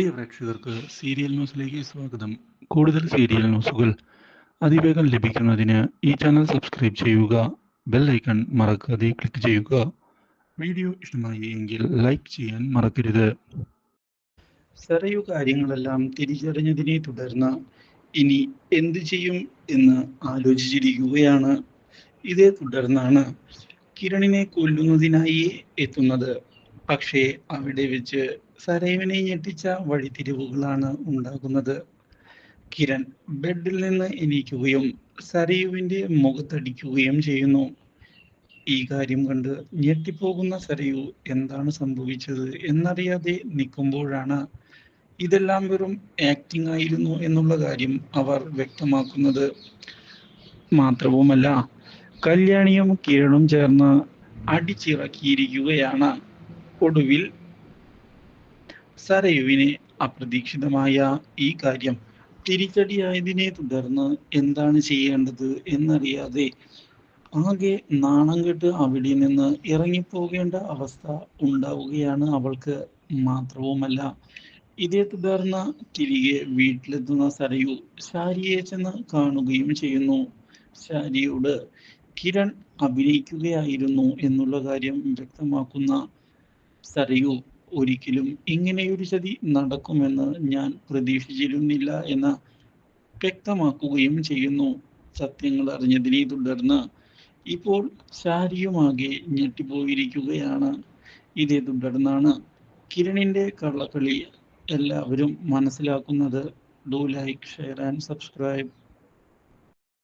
പ്രിയ പ്രേക്ഷകർക്ക് സീരിയൽ ന്യൂസിലേക്ക് സ്വാഗതം. കൂടുതൽ സീരിയൽ ന്യൂസുകൾ അതിവേഗം ലഭിക്കുന്നതിന് ഈ ചാനൽ സബ്സ്ക്രൈബ് ചെയ്യുക ബെൽ ഐക്കൺ മറക്കാതെ ക്ലിക്ക് ചെയ്യുക. വീഡിയോ ഇഷ്ടമായി എങ്കിൽ ലൈക്ക് ചെയ്യാൻ മറക്കരുത്. സരയു കാര്യങ്ങളെല്ലാം തിരിച്ചറിഞ്ഞതിനെ തുടർന്ന് ഇനി എന്തു ചെയ്യും എന്ന് ആലോചിച്ചിരിക്കുകയാണ്. ഇതേ തുടർന്നാണ് കിരണിനെ കൊല്ലുന്നതിനായി എത്തുന്നത് പക്ഷേ അവിടെ വെച്ച് സരയുവിനെ ഞെട്ടിച്ച വഴിത്തിരിവുകളാണ് ഉണ്ടാകുന്നത്. കിരൺ ബെഡിൽ നിന്ന് എണീക്കുകയും സരയുവിന്റെ മുഖത്തടിക്കുകയും ചെയ്യുന്നു. ഈ കാര്യം കണ്ട് ഞെട്ടിപ്പോകുന്ന സരയു എന്താണ് സംഭവിച്ചത് എന്നറിയാതെ നിൽക്കുമ്പോഴാണ് ഇതെല്ലാം വെറും ആക്ടിംഗ് ആയിരുന്നു എന്നുള്ള കാര്യം അവർ വ്യക്തമാക്കുന്നത്. മാത്രവുമല്ല കല്യാണിയും കിരണും ചേർന്ന് അടിച്ചിറക്കിയിരിക്കുകയാണ്. ഒടുവിൽ സരയുവിന് അപ്രതീക്ഷിതമായ ഈ കാര്യം തിരിച്ചടിയായതിനെ തുടർന്ന് എന്താണ് ചെയ്യേണ്ടത് എന്നറിയാതെ ആകെ നാണം കെട്ട് അവിടെ നിന്ന് ഇറങ്ങിപ്പോകേണ്ട അവസ്ഥ ഉണ്ടാവുകയാണ് അവൾക്ക് മാത്രവുമല്ല. ഇതേ തുടർന്ന് തിരികെ വീട്ടിലെത്തുന്ന സരയു ശാരിയെ ചെന്ന് കാണുകയും ചെയ്യുന്നു. ശാരിയോട് കിരൺ അഭിനയിക്കുകയായിരുന്നു എന്നുള്ള കാര്യം വ്യക്തമാക്കുന്ന സരയു ഒരിക്കലും ഇങ്ങനെയൊരു ചതി നടക്കുമെന്ന് ഞാൻ പ്രതീക്ഷിച്ചിരുന്നില്ല എന്ന് വ്യക്തമാക്കുകയും ചെയ്യുന്നു. സത്യങ്ങൾ അറിഞ്ഞതിനെ തുടർന്ന് ഇപ്പോൾ ശാരിയുമാകെ ഞെട്ടിപ്പോയിരിക്കുകയാണ്. ഇതേ തുടർന്നാണ് കിരണിന്റെ കള്ളക്കളി എല്ലാവരും മനസ്സിലാക്കുന്നത്. Do like share and subscribe